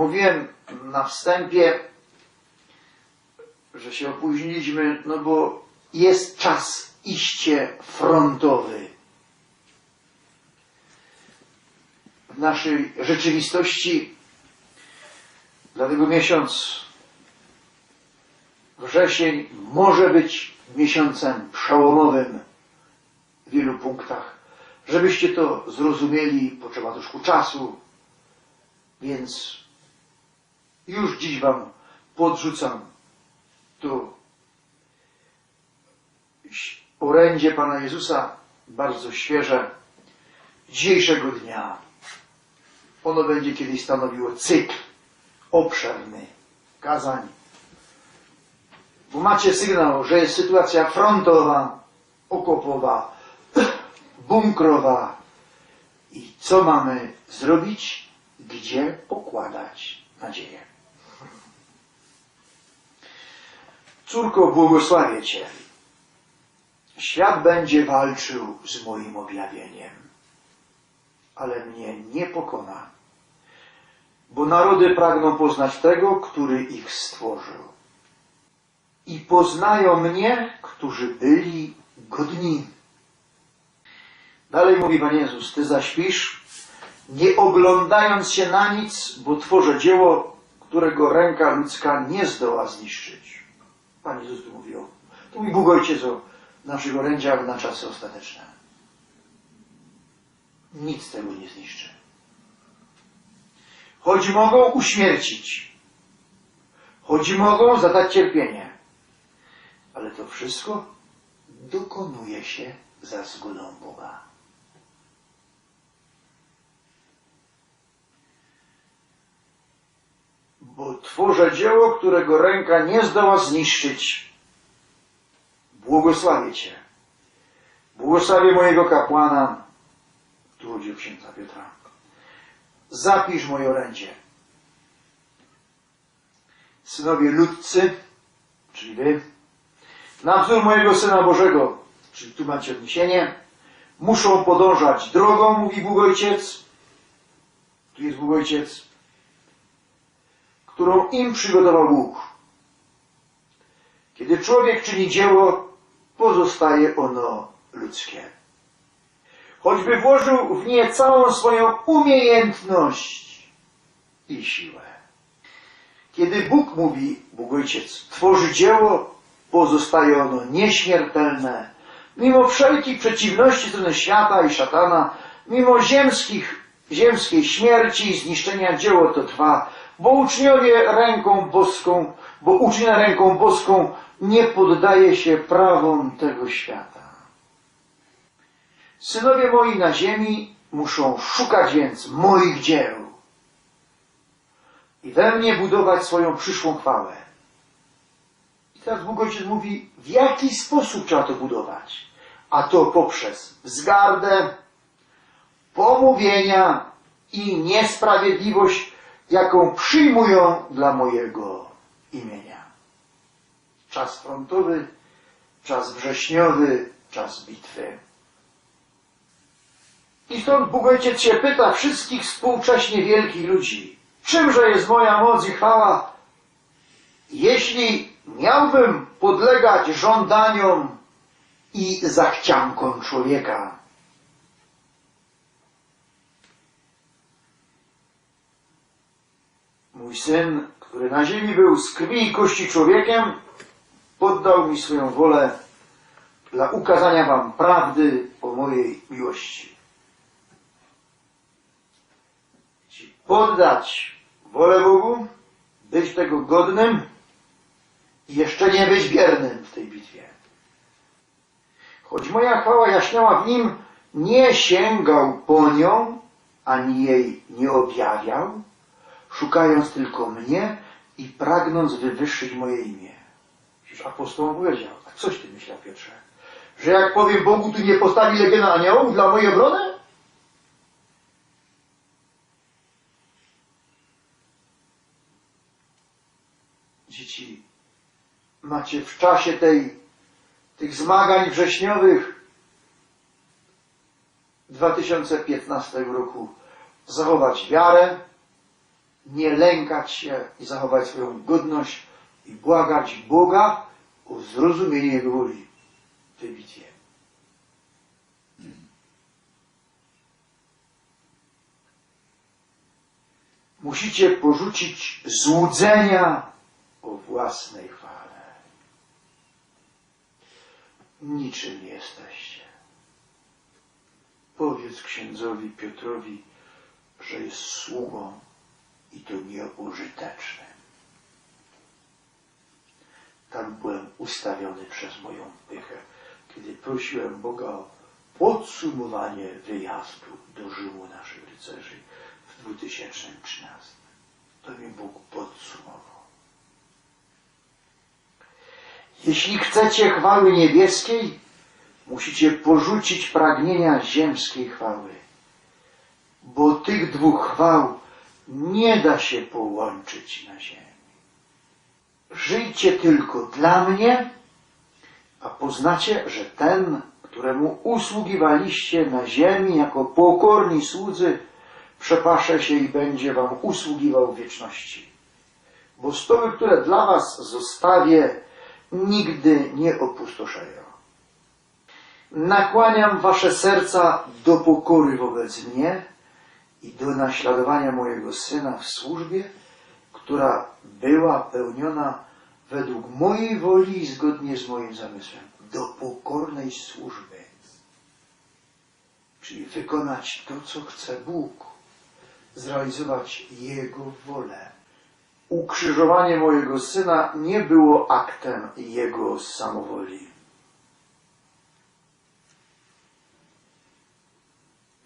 Mówiłem na wstępie, że się opóźniliśmy, no bo jest czas iście frontowy. W naszej rzeczywistości dlatego miesiąc wrzesień może być miesiącem przełomowym w wielu punktach. Żebyście to zrozumieli, potrzeba troszkę czasu, więc już dziś Wam podrzucam tu orędzie Pana Jezusa, bardzo świeże, dzisiejszego dnia. Ono będzie kiedyś stanowiło cykl obszerny kazań. Bo macie sygnał, że jest sytuacja frontowa, okopowa, bunkrowa. I co mamy zrobić? Gdzie pokładać nadzieję? Córko, błogosławię Cię. Świat będzie walczył z moim objawieniem, ale mnie nie pokona, bo narody pragną poznać tego, który ich stworzył. I poznają mnie, którzy byli godni. Dalej mówi Pan Jezus, Ty zaśpisz, nie oglądając się na nic, bo tworzę dzieło, którego ręka ludzka nie zdoła zniszczyć. Pan Jezus tu mówi o, tu mówi Bóg Ojciec o naszych orędziach na czasy ostateczne. Nic tego nie zniszczy. Choć mogą uśmiercić, choć mogą zadać cierpienie, ale to wszystko dokonuje się za zgodą Boga. Bo tworzę dzieło, którego ręka nie zdoła zniszczyć. Błogosławię Cię. Błogosławię mojego kapłana. Tu chodzi o księdza Piotra. Zapisz moje orędzie. Synowie ludcy, czyli Wy, na wzór mojego Syna Bożego, czyli tu macie odniesienie, muszą podążać drogą, mówi Bóg Ojciec, tu jest Bóg Ojciec, którą im przygotował Bóg. Kiedy człowiek czyni dzieło, pozostaje ono ludzkie. Choćby włożył w nie całą swoją umiejętność i siłę. Kiedy Bóg mówi, Bóg Ojciec, tworzy dzieło, pozostaje ono nieśmiertelne, mimo wszelkich przeciwności strony świata i szatana, mimo ziemskich, ziemskiej śmierci i zniszczenia dzieło to trwa, bo uczniowie ręką boską, bo ucznia ręką boską nie poddaje się prawom tego świata. Synowie moi na ziemi muszą szukać więc moich dzieł i we mnie budować swoją przyszłą chwałę. I teraz Bóg Ojciec mówi, w jaki sposób trzeba to budować. A to poprzez wzgardę, pomówienia i niesprawiedliwość, jaką przyjmują dla mojego imienia. Czas frontowy, czas wrześniowy, czas bitwy. I stąd Bóg Ojciec się pyta wszystkich współcześnie wielkich ludzi, czymże jest moja moc i chwała, jeśli miałbym podlegać żądaniom i zachciankom człowieka. Mój syn, który na ziemi był z krwi i kości człowiekiem, poddał mi swoją wolę dla ukazania wam prawdy o mojej miłości. Ci poddać wolę Bogu, być tego godnym i jeszcze nie być biernym w tej bitwie. Choć moja chwała jaśniała w nim, nie sięgał po nią, ani jej nie objawiał, szukając tylko mnie i pragnąc wywyższyć moje imię. Przecież apostoł powiedział, a coś ty myślał Piotrze, że jak powiem Bogu, tu nie postawi legiona aniołów dla mojej obrony? Dzieci, macie w czasie tej, tych zmagań wrześniowych 2015 roku zachować wiarę, nie lękać się i zachować swoją godność i błagać Boga o zrozumienie Jego woli w. Musicie porzucić złudzenia o własnej chwale. Niczym nie jesteście. Powiedz księdzowi Piotrowi, że jest sługą i to nieużytecznym. Tak byłem ustawiony przez moją pychę, kiedy prosiłem Boga o podsumowanie wyjazdu do Rzymu naszych rycerzy w 2013. To mi Bóg podsumował. Jeśli chcecie chwały niebieskiej, musicie porzucić pragnienia ziemskiej chwały, bo tych dwóch chwał nie da się połączyć na ziemi. Żyjcie tylko dla mnie, a poznacie, że ten, któremu usługiwaliście na ziemi jako pokorni słudzy, przepasze się i będzie wam usługiwał w wieczności. Bo stoły, które dla was zostawię, nigdy nie opustoszeją. Nakłaniam wasze serca do pokory wobec mnie i do naśladowania mojego syna w służbie, która była pełniona według mojej woli i zgodnie z moim zamysłem. Do pokornej służby. Czyli wykonać to, co chce Bóg. Zrealizować Jego wolę. Ukrzyżowanie mojego syna nie było aktem Jego samowoli.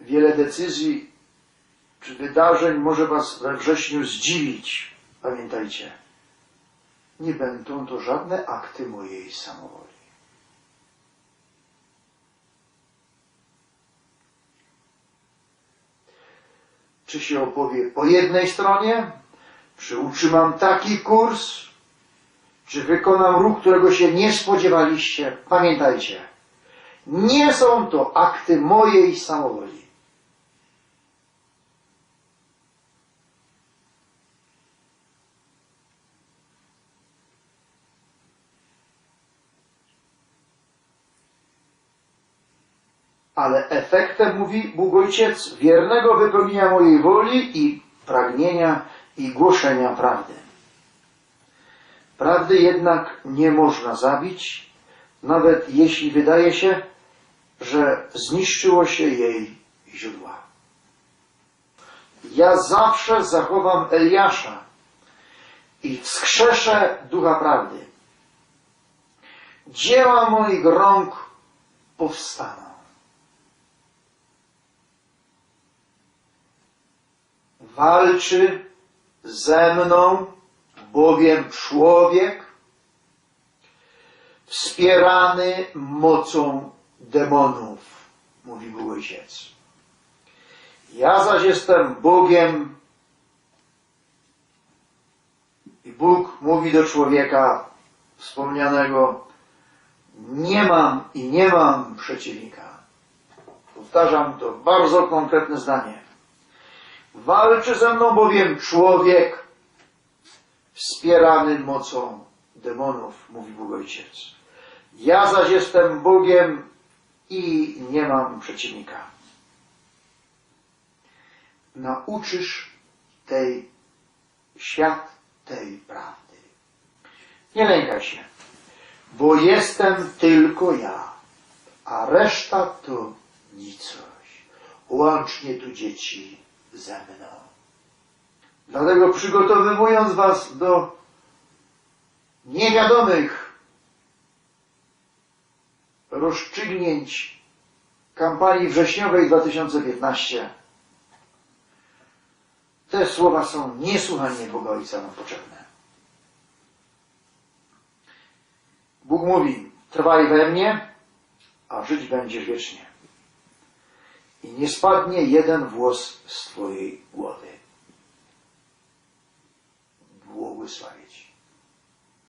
Wiele decyzji czy wydarzeń może Was we wrześniu zdziwić. Pamiętajcie, nie będą to żadne akty mojej samowoli. Czy się opowie po jednej stronie, czy utrzymam taki kurs, czy wykonam ruch, którego się nie spodziewaliście. Pamiętajcie, nie są to akty mojej samowoli. Ale efektem, mówi Bóg Ojciec, wiernego wypełnienia mojej woli i pragnienia i głoszenia prawdy. Prawdy jednak nie można zabić, nawet jeśli wydaje się, że zniszczyło się jej źródła. Ja zawsze zachowam Eliasza i wskrzeszę ducha prawdy. Dzieła moich rąk powstaną. Walczy ze mną, bowiem człowiek wspierany mocą demonów, mówi Ojciec. Ja zaś jestem Bogiem i Bóg mówi do człowieka wspomnianego, nie mam i nie mam przeciwnika. Powtarzam to bardzo konkretne zdanie. Walczy ze mną bowiem człowiek wspierany mocą demonów, mówi Bóg Ojciec. Ja zaś jestem Bogiem i nie mam przeciwnika. Nauczysz tej świat tej prawdy. Nie lękaj się, bo jestem tylko ja, a reszta to nicość. Łącznie tu dzieci ze mną. Dlatego przygotowywując was do niewiadomych rozstrzygnięć kampanii wrześniowej 2015, te słowa są niesłychanie Boga Ojca nam potrzebne. Bóg mówi, trwaj we mnie, a żyć będziesz wiecznie i nie spadnie jeden włos z Twojej głowy. Błogosławię.